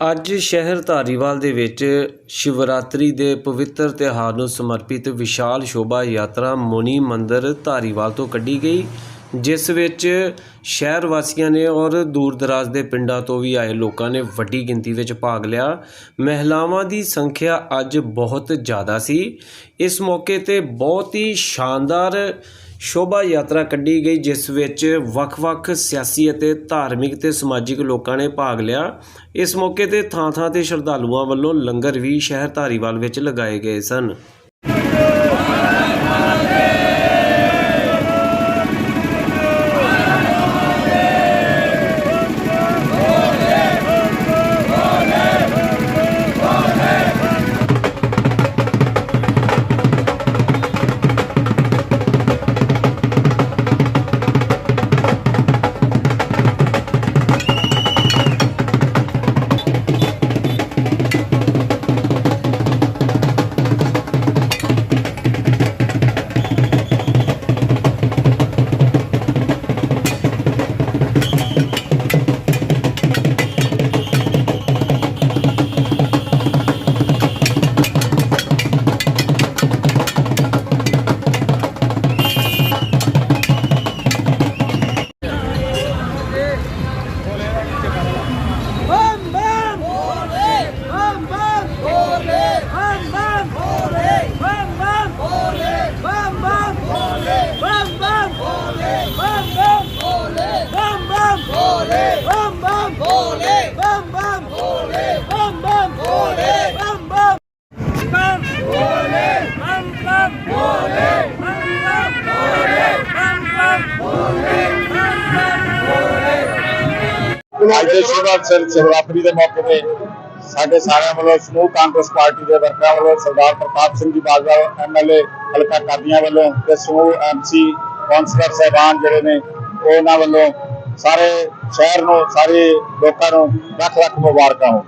ਅੱਜ ਸ਼ਹਿਰ ਧਾਰੀਵਾਲ ਦੇ ਵਿੱਚ ਸ਼ਿਵਰਾਤਰੀ ਦੇ ਪਵਿੱਤਰ ਤਿਉਹਾਰ ਨੂੰ ਸਮਰਪਿਤ ਵਿਸ਼ਾਲ ਸ਼ੋਭਾ ਯਾਤਰਾ ਮੁਨੀ ਮੰਦਰ ਧਾਰੀਵਾਲ ਤੋਂ ਕੱਢੀ ਗਈ, ਜਿਸ ਵਿੱਚ ਸ਼ਹਿਰ ਵਾਸੀਆਂ ਨੇ ਔਰ ਦੂਰ ਦਰਾਜ਼ ਦੇ ਪਿੰਡਾਂ ਤੋਂ ਵੀ ਆਏ ਲੋਕਾਂ ਨੇ ਵੱਡੀ ਗਿਣਤੀ ਵਿੱਚ ਭਾਗ ਲਿਆ। ਮਹਿਲਾਵਾਂ ਦੀ ਸੰਖਿਆ ਅੱਜ ਬਹੁਤ ਜ਼ਿਆਦਾ ਸੀ। ਇਸ ਮੌਕੇ ਤੇ ਬਹੁਤ ਹੀ ਸ਼ਾਨਦਾਰ ਸ਼ੋਭਾ ਯਾਤਰਾ ਕੱਢੀ ਗਈ, ਜਿਸ ਵਿੱਚ ਵੱਖ-ਵੱਖ ਸਿਆਸੀ ਅਤੇ ਧਾਰਮਿਕ ਤੇ ਸਮਾਜਿਕ ਲੋਕਾਂ ਨੇ ਭਾਗ ਲਿਆ। ਇਸ ਮੌਕੇ ਤੇ ਥਾਂ-ਥਾਂ ਤੇ ਸ਼ਰਧਾਲੂਆਂ ਵੱਲੋਂ ਲੰਗਰ ਵੀ ਸ਼ਹਿਰ ਧਾਰੀਵਾਲ ਵਿੱਚ ਲਗਾਏ ਗਏ ਸਨ। भोले ਦੇ ਮੌਕੇ ਤੇ ਸਾਡੇ ਸਾਰਿਆਂ ਵੱਲੋਂ ਸਮੂਹ ਕਾਂਗਰਸ ਪਾਰਟੀ ਦੇ ਵਰਕਰਾਂ ਵੱਲੋਂ ਸਰਦਾਰ ਪ੍ਰਤਾਪ ਸਿੰਘ ਜੀ ਬਾਜਵਾ ਐਮਐਲਏ ਹਲਕਾ ਕਾਦੀਆਂ ਵੱਲੋਂ ਤੇ ਸਮੂਹ ਐਮਸੀ ਕੌਂਸਲਰ ਸਹਿਬਾਨ ਜਿਹੜੇ ਨੇ, ਉਹਨਾਂ ਵੱਲੋਂ ਸਾਰੇ ਸ਼ਹਿਰ ਨੂੰ ਸਾਰੇ ਲੋਕਾਂ ਨੂੰ ਲੱਖ ਲੱਖ ਮੁਬਾਰਕਾਂ ਹੋਣ।